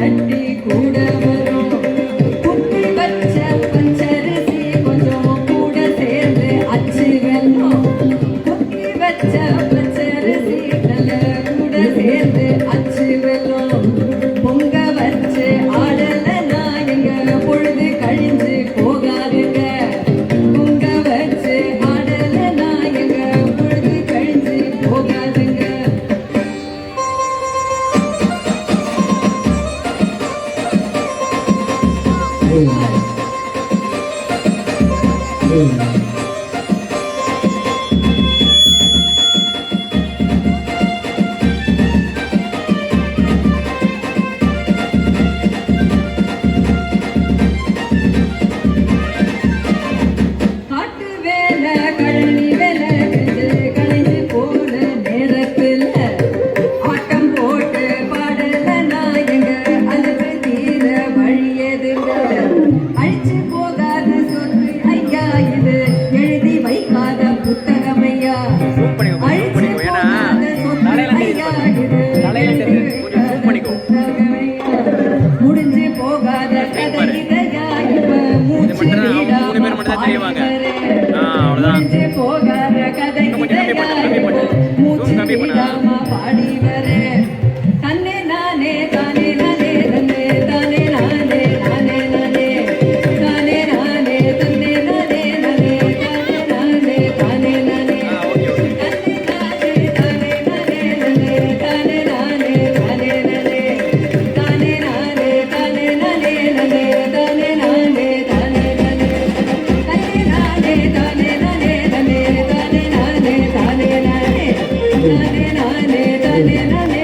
Thank you. Boom. Boom. தெரியுமாங்க ஆ அவ்வளோதான் நானே நானே நானே